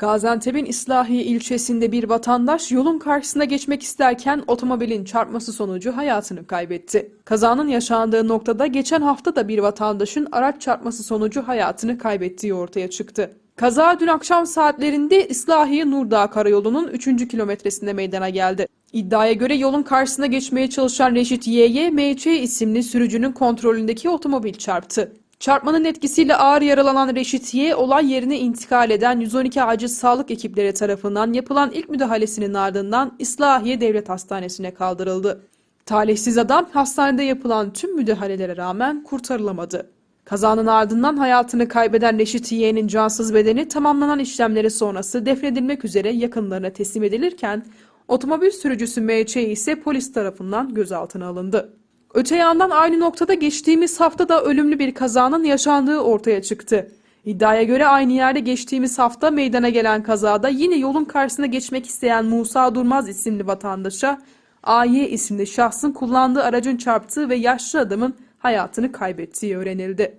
Gaziantep'in İslahiye ilçesinde bir vatandaş yolun karşısına geçmek isterken otomobilin çarpması sonucu hayatını kaybetti. Kazanın yaşandığı noktada geçen hafta da bir vatandaşın araç çarpması sonucu hayatını kaybettiği ortaya çıktı. Kaza dün akşam saatlerinde İslahiye Nurdağ Karayolu'nun 3. kilometresinde meydana geldi. İddiaya göre yolun karşısına geçmeye çalışan Reşit Y'ye MC isimli sürücünün kontrolündeki otomobil çarptı. Çarpmanın etkisiyle ağır yaralanan Reşit Y, olay yerine intikal eden 112 acil sağlık ekipleri tarafından yapılan ilk müdahalesinin ardından İslahiye Devlet Hastanesi'ne kaldırıldı. Talihsiz adam hastanede yapılan tüm müdahalelere rağmen kurtarılamadı. Kazanın ardından hayatını kaybeden Reşit Y'nin cansız bedeni tamamlanan işlemleri sonrası defnedilmek üzere yakınlarına teslim edilirken otomobil sürücüsü MC ise polis tarafından gözaltına alındı. Öte yandan aynı noktada geçtiğimiz haftada ölümlü bir kazanın yaşandığı ortaya çıktı. İddiaya göre aynı yerde geçtiğimiz hafta meydana gelen kazada yine yolun karşısına geçmek isteyen Musa Durmaz isimli vatandaşa AY isimli şahsın kullandığı aracın çarptığı ve yaşlı adamın hayatını kaybettiği öğrenildi.